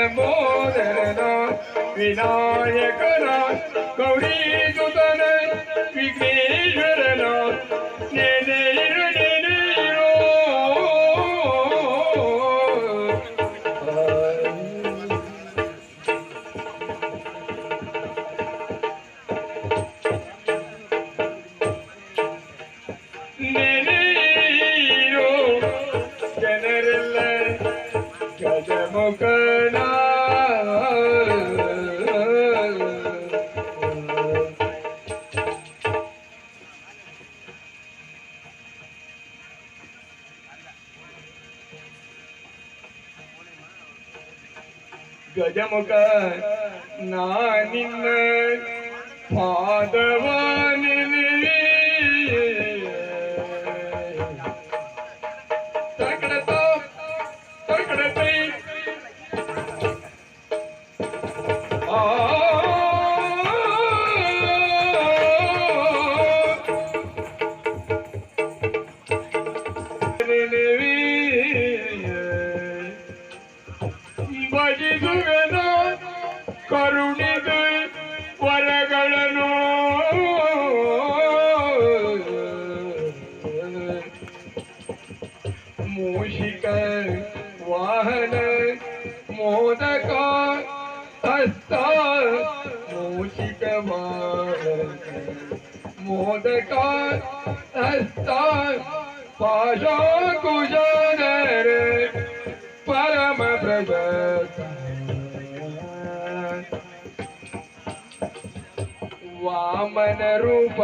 ಲಂಬೋದರನಾಥ್ ವಿನಾಯಕನಾಥ್ ಗೌರಿ ಸುತನ ವಿಘ್ನೇಶ್ವರನಾಥ್ ಗಜಮುಖ ನಾನಿನ್ನ ಪಾದವ ನೆನೆವೆ. ತರ್ಕಡತ, ತರ್ಕಡತೈ. ಆ ನೆನೆವೆ. ಭಜಿಸುವೆನ ಕರುಣಿಗೆ ವರಗಳನ್ನು ಮೂಷಿಕ ವಾಹನ ಮೋದಕ ಹಸ್ತ ಮೂಷಿಕ ವಾಹನ ಮೋದಕ ಹಸ್ತ ಪಾಶ ಕುಶಾದರ वामन रूप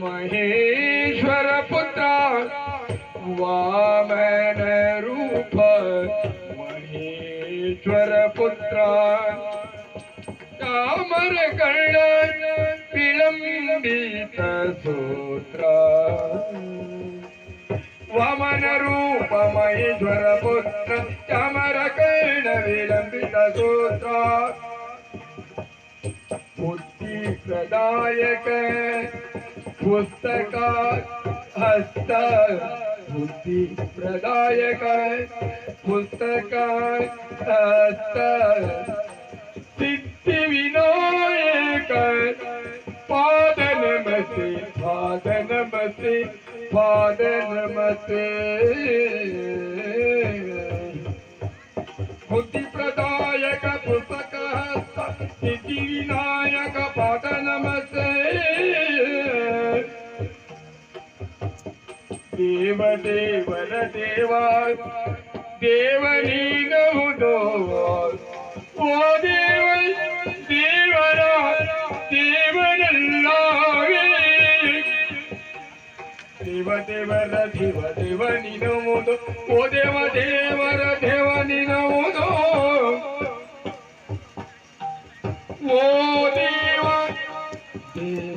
महेश्वर पुत्र वामन रूप महेश्वर पुत्र तामर कर्ण विलंबित सूत्र। वामन रूप महेश्वर पुत्र तामर कर्ण विलंबित सूत्र। बुद्धि प्रदायक पुस्तक हस्त बुद्धि प्रदायक पुस्तक हस्त सिद्धि विनायक पाद नमसे पाद नमसे पाद नमसे बुद्धि प्रदायक पुस्तक हस्त सिद्धि विनायक ದೇವ ದೇವರ ದೇವ ದೇವ ನೀನಹುದೋ ಓ ದೇವ ದೇವರ ದೇವನಲ್ಲವೇ ದೇವ ದೇವರ ದೇವ ದೇವ ನಿನವುದು ಓ ದೇವ ದೇವರ ದೇವ ನಿನವುದು ಓ ದೇವ ದೇವ ಓ ದೇವ ದೇವ ಓ ದೇವ ದೇವರ ದೇವ